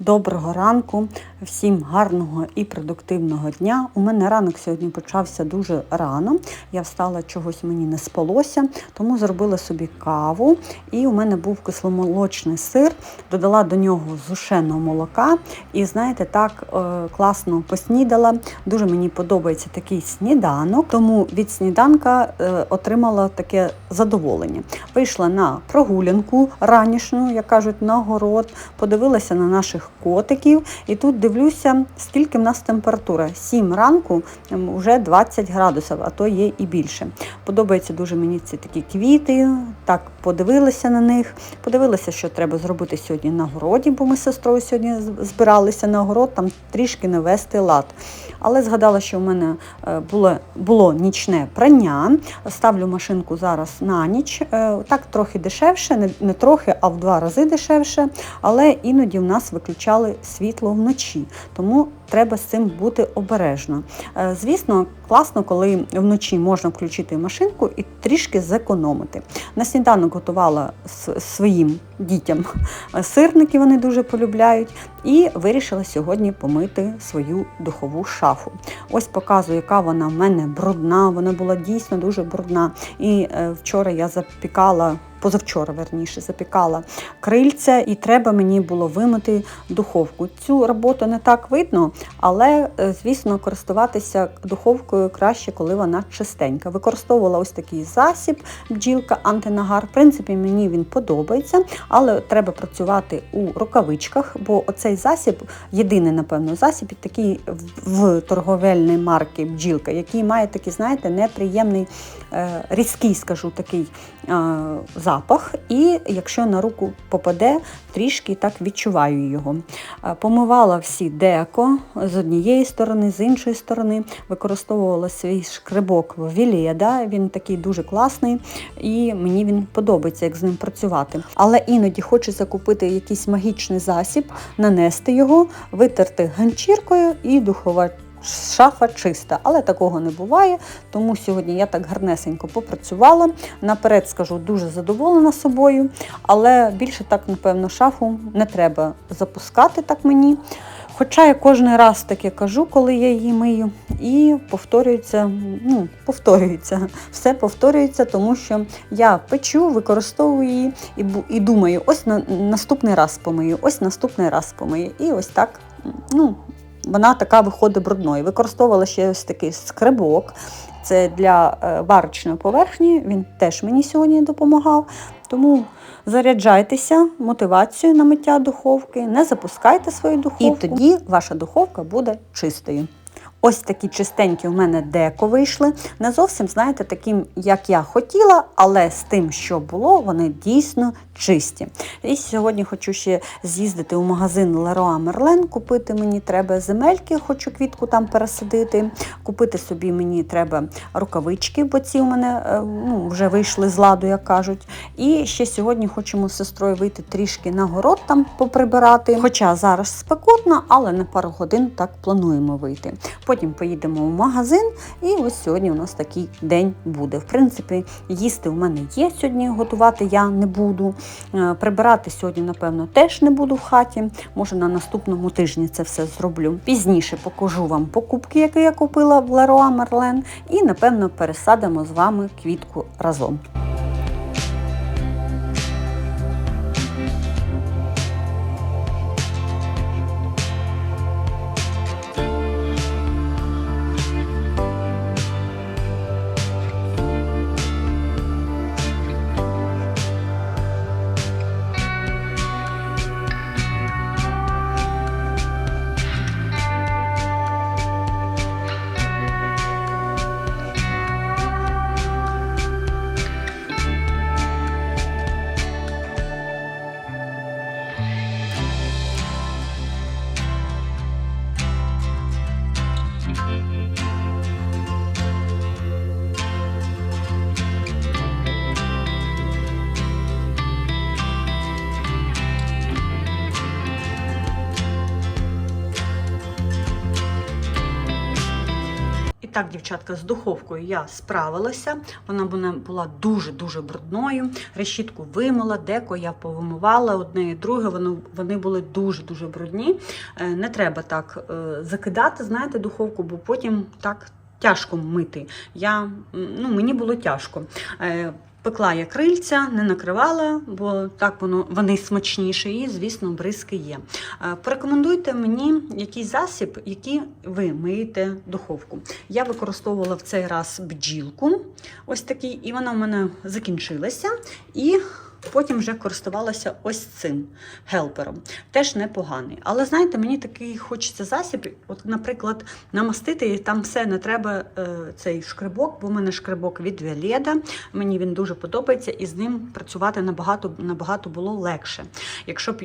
Доброго ранку, всім гарного і продуктивного дня. У мене ранок сьогодні почався дуже рано. Я встала, чогось мені не спалося, тому зробила собі каву. І у мене був кисломолочний сир, додала до нього зушеного молока. І знаєте, так е, класно поснідала. Дуже мені подобається такий сніданок, тому від сніданка е, отримала таке задоволення. Вийшла на прогулянку ранішню, як кажуть, на город, подивилася на наших котиків. І тут дивлюся, скільки в нас температура. 7 ранку ем, вже 20 градусів, а то є і більше. Подобаються дуже мені ці такі квіти. Так подивилася на них. Подивилася, що треба зробити сьогодні на городі, бо ми з сестрою сьогодні збиралися на город, там трішки навести лад. Але згадала, що в мене е, було було нічне прання. Ставлю машинку зараз на ніч. Е, Так трохи дешевше, не, не трохи, а в два рази дешевше. Але іноді в нас виключали світло вночі. Тому треба з цим бути обережно. Е, Звісно, класно, коли вночі можна включити машинку і трішки зекономити. На сніданок готувала своїм дітям сирники, вони дуже полюбляють. І вирішила сьогодні помити свою духову шафу. Ось показую, яка вона в мене брудна. Вона була дійсно дуже брудна. І е, вчора я запікала. Позавчора, верніше, запікала крильця, і треба мені було вимити духовку. Цю роботу не так видно, але, е, звісно, користуватися духовкою краще, коли вона чистенька. Використовувала ось такий засіб бджілка антинагар. В принципі, мені він подобається, але треба працювати у рукавичках, бо оцей засіб єдиний, напевно, засіб такий в торговельної марки бджілка, який має такий, знаєте, неприємний, е, різкий, скажу, такий е, запах. І якщо на руку попаде, трішки так відчуваю його. Е, Помивала всі деко з однієї сторони, з іншої сторони, використовувала свій шкребок Вілєда. Він такий дуже класний, і мені він подобається, як з ним працювати. Але іноді хочеться купити якийсь магічний засіб, нанести його, витерти ганчіркою і духова. Шафа чиста, але такого не буває. Тому сьогодні я так гарнесенько попрацювала. Наперед скажу, дуже задоволена собою, але більше так, напевно, шафу не треба запускати так мені. Хоча я кожен раз таке кажу, коли я її мию, і повторюється, ну, повторюється, все повторюється, тому що я печу, використовую її і, і думаю, ось на, наступний раз помию, ось наступний раз помию. І ось так, ну, вона така виходить брудною. Використовувала ще ось такий скребок. Це для е, варочної поверхні. Він теж мені сьогодні допомагав. Тому заряджайтеся мотивацією на миття духовки, не запускайте свою духовку. І тоді ваша духовка буде чистою. Ось такі чистенькі у мене деко вийшли. Не зовсім, знаєте, таким, як я хотіла, але з тим, що було, вони дійсно чисті. І сьогодні хочу ще з'їздити у магазин Leroy Merlin, купити мені треба земельки, хочу квітку там пересадити. Купити собі мені треба рукавички, бо ці у мене е, ну, вже вийшли з ладу, як кажуть. І ще сьогодні хочемо з сестрою вийти трішки на город там поприбирати. Хоча зараз спекотно, але на пару годин так плануємо вийти. Потім поїдемо в магазин, і ось сьогодні у нас такий день буде. В принципі, їсти у мене є сьогодні, готувати я не буду. Е, Прибирати сьогодні, напевно, теж не буду в хаті. Може, на наступному тижні це все зроблю. Пізніше покажу вам покупки, які я купила в Leroy Merlin, і, напевно, пересадимо з вами квітку разом. Так, дівчатка, з духовкою я справилася. Вона була- дуже-дуже брудною. Решітку вимила, деко я повимивала одне і друге. Вони, були дуже-дуже брудні. Е, Не треба так е, закидати, знаєте, духовку, бо потім так тяжко мити. Я, ну, мені було тяжко. Пекла я крильця, не накривала, бо так воно вони смачніші і, звісно, бризки є. Е, Порекомендуйте мені якийсь засіб, який ви миєте духовку. Я використовувала в цей раз бджілку, ось такий, і вона в мене закінчилася. І потім вже користувалася ось цим гелпером. Теж непоганий. Але знаєте, мені такий хочеться засіб, от, наприклад, намастити, і там все не треба е, цей шкребок, бо в мене шкребок від Веледа. Мені він дуже подобається, і з ним працювати набагато, набагато було легше. Якщо б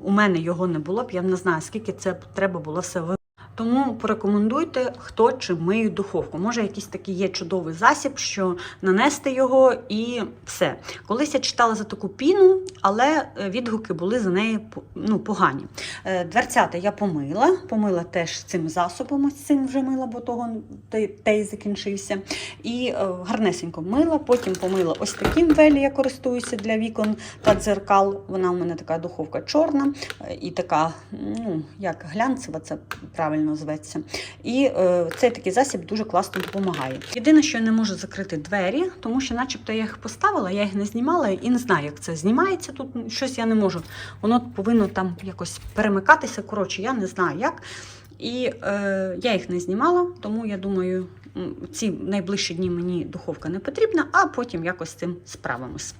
у мене його не було б, я не знаю, скільки це треба було все ви. Тому порекомендуйте, хто чи миє духовку. Може, якийсь такий є чудовий засіб, що нанести його і все. Колись я читала за таку піну, але е, відгуки були за неї ну, погані. Е, Дверцята я помила, помила теж цим засобом, ось цим вже мила, бо того той, закінчився. І е, гарнесенько мила, потім помила ось таким велі, я користуюся для вікон та дзеркал. Вона у мене така духовка чорна і така, ну, як глянцева, це правильно зветься. І е, цей такий засіб дуже класно допомагає. Єдине, що я не можу закрити двері, тому що, начебто, я їх поставила, я їх не знімала і не знаю, як це знімається. Тут щось я не можу. Воно повинно там якось перемикатися. Коротше, я не знаю як. І е, я їх не знімала, тому я думаю, ці найближчі дні мені духовка не потрібна, а потім якось з цим справимось.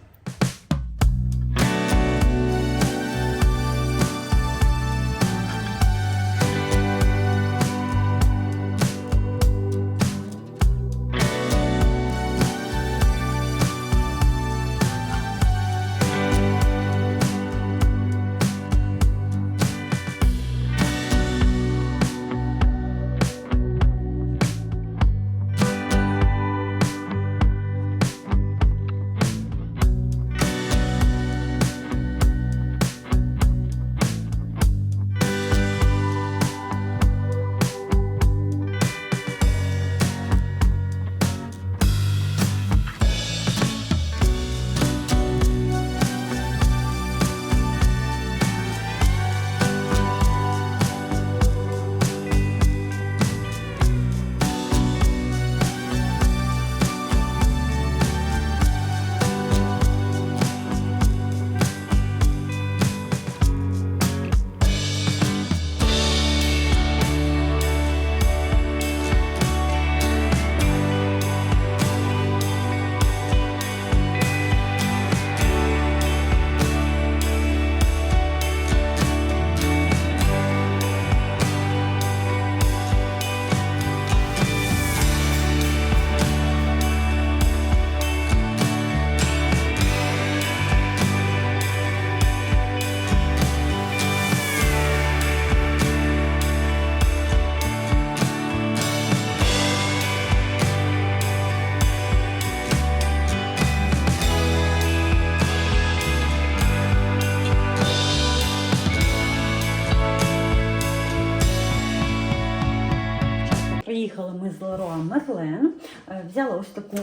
Лероа е, взяла ось таку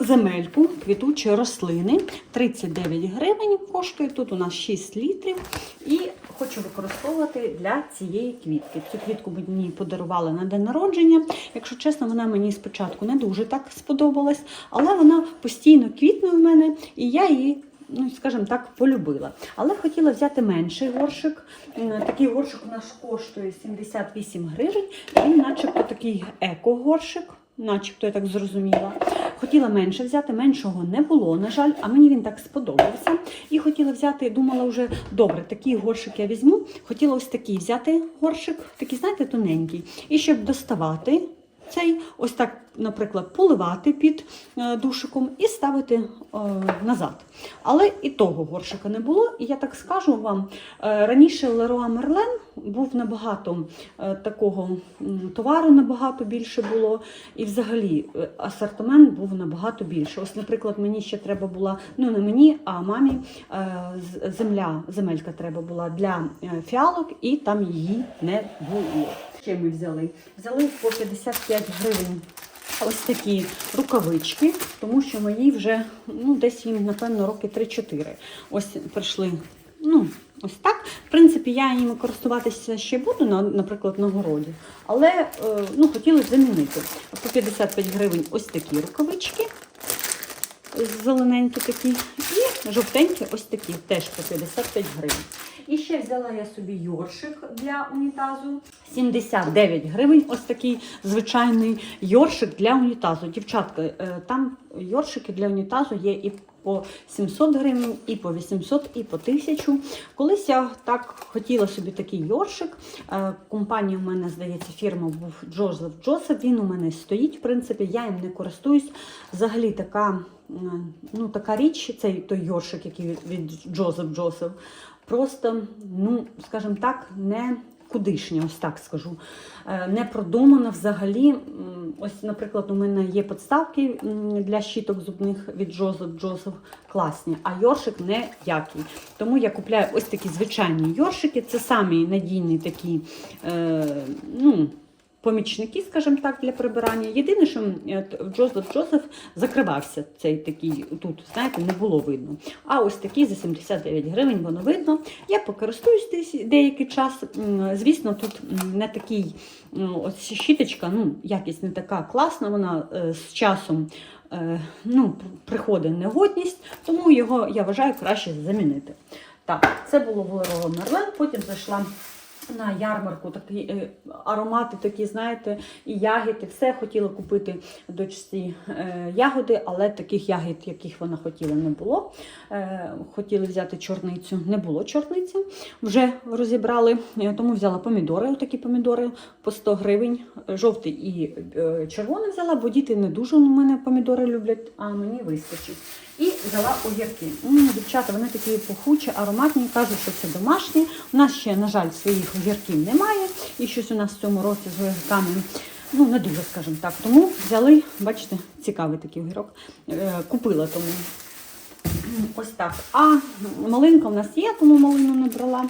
земельку квітучі рослини. 39 гривень коштує. Тут у нас 6 літрів. І хочу використовувати для цієї квітки. Цю квітку мені подарували на день народження. Якщо чесно, вона мені спочатку не дуже так сподобалась, але вона постійно квітне в мене, і я її. Ну, скажімо так, полюбила. Але хотіла взяти менший горшик. Такий горшик у нас коштує 78 гривень. Він начебто такий еко-горшик, начебто я так зрозуміла. Хотіла менше взяти, меншого не було, на жаль, а мені він так сподобався. І хотіла взяти, думала вже, добре, такий горшик я візьму. Хотіла ось такий взяти горшик, такий, знаєте, тоненький. І щоб доставати цей, ось так, наприклад, поливати під е, душиком і ставити е, назад. Але і того горшика не було. І я так скажу вам, е, раніше Leroy Merlin був набагато такого товару набагато більше було. І взагалі асортимент був набагато більше. Ось, наприклад, мені ще треба була, ну не мені, а мамі земля, земелька треба була для фіалок, і там її не було. Ще ми взяли? Взяли по 55 гривень ось такі рукавички, тому що мої вже ну, десь їм, напевно, роки 3-4. Ось прийшли. Ну, ось так. В принципі, я їм користуватися ще буду, наприклад, на городі. Але е, ну, хотіли замінити. По 55 гривень ось такі рукавички. Зелененькі такі, і жовтенькі ось такі, теж по 55 гривень. І ще взяла я собі йоршик для унітазу. 79 гривень. Ось такий звичайний йоршик для унітазу. Дівчатка, е, там йоршики для унітазу є і по 700 гривень, і по 800, і по 1000. Колись я так хотіла собі такий йоршик. Е, Компанія у мене, здається, фірма був Джозеф Джозеф. Він у мене стоїть, в принципі, я їм не користуюсь. Взагалі така, ну, така річ, цей той йоршик, який від- Джозеф Джозеф, просто, ну, скажімо так, не кудишня, ось так скажу. Е, Не продумано взагалі. Ось, наприклад, у мене є подставки для щіток зубних від Джозеф Джозеф класні, а йоршик не який. Тому я купляю ось такі звичайні йоршики. Це самі надійні такі, е, ну, помічники, скажімо так, для прибирання. Єдине, що е, Джозеф Джозеф закривався цей такий, тут, знаєте, не було видно. А ось такий за 79 гривень воно видно. Я покористуюсь десь деякий час. Звісно, тут не такий ось щіточка, ну, якість не така класна, вона е, з часом е, ну, приходить негодність, тому його я вважаю краще замінити. Так, це було в Мерлен, потім зайшла на ярмарку такі е, аромати, такі, знаєте, і ягід, і все хотіла купити дочці е, ягоди, але таких ягід, яких вона хотіла, не було. Е, хотіли взяти чорницю, не було чорниці, вже розібрали, тому взяла помідори, такі помідори по 100 гривень. Жовтий і червоний взяла, бо діти не дуже у мене помідори люблять, а мені вистачить. І взяла огірки. М, Дівчата, вони такі пахучі, ароматні, кажуть, що це домашні. У нас ще, на жаль, своїх огірків немає. І щось у нас в цьому році з огірками ну, не дуже, скажімо так. Тому взяли, бачите, цікавий такий огірок. Е, Купила тому. Ось так. А малинка в нас є, тому малину не брала.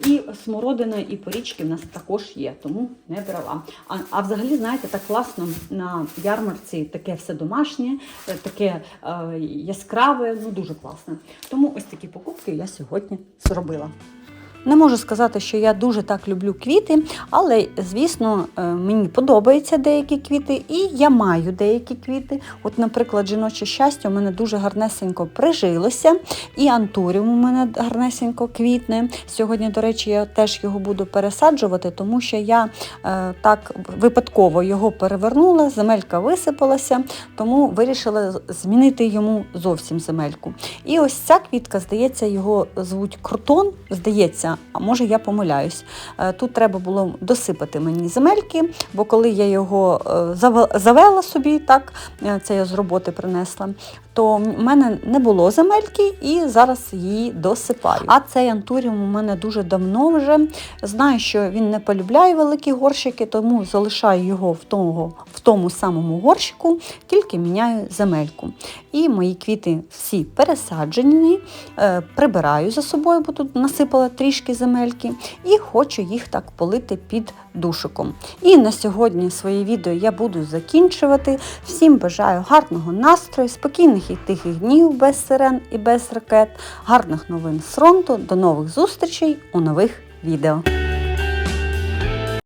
І смородина, і порічки в нас також є, тому не брала. А, а взагалі, знаєте, так класно на ярмарці таке все домашнє, е, таке е, яскраве, ну дуже класне. Тому ось такі покупки я сьогодні зробила. Не можу сказати, що я дуже так люблю квіти, але, звісно, е, мені подобаються деякі квіти, і я маю деякі квіти. От, наприклад, жіноче щастя у мене дуже гарнесенько прижилося, і антуріум у мене гарнесенько квітне. Сьогодні, до речі, я теж його буду пересаджувати, тому що я е, так випадково його перевернула, земелька висипалася, тому вирішила змінити йому зовсім земельку. І ось ця квітка, здається, його звуть крутон, здається, а може я помиляюсь. Е, Тут треба було досипати мені земельки, бо коли я його е, завела собі, так, е, це я з роботи принесла, то в мене не було земельки і зараз її досипаю. А цей антуріум у мене дуже давно вже. Знаю, що він не полюбляє великі горщики, тому залишаю його в в тому самому горщику, тільки міняю земельку. І мої квіти всі пересаджені, е, прибираю за собою, бо тут насипала трішки земельки, і хочу їх так полити під душиком. І на сьогодні своє відео я буду закінчувати. Всім бажаю гарного настрою, спокійних і тихих днів без сирен і без ракет, гарних новин з фронту. До нових зустрічей у нових відео.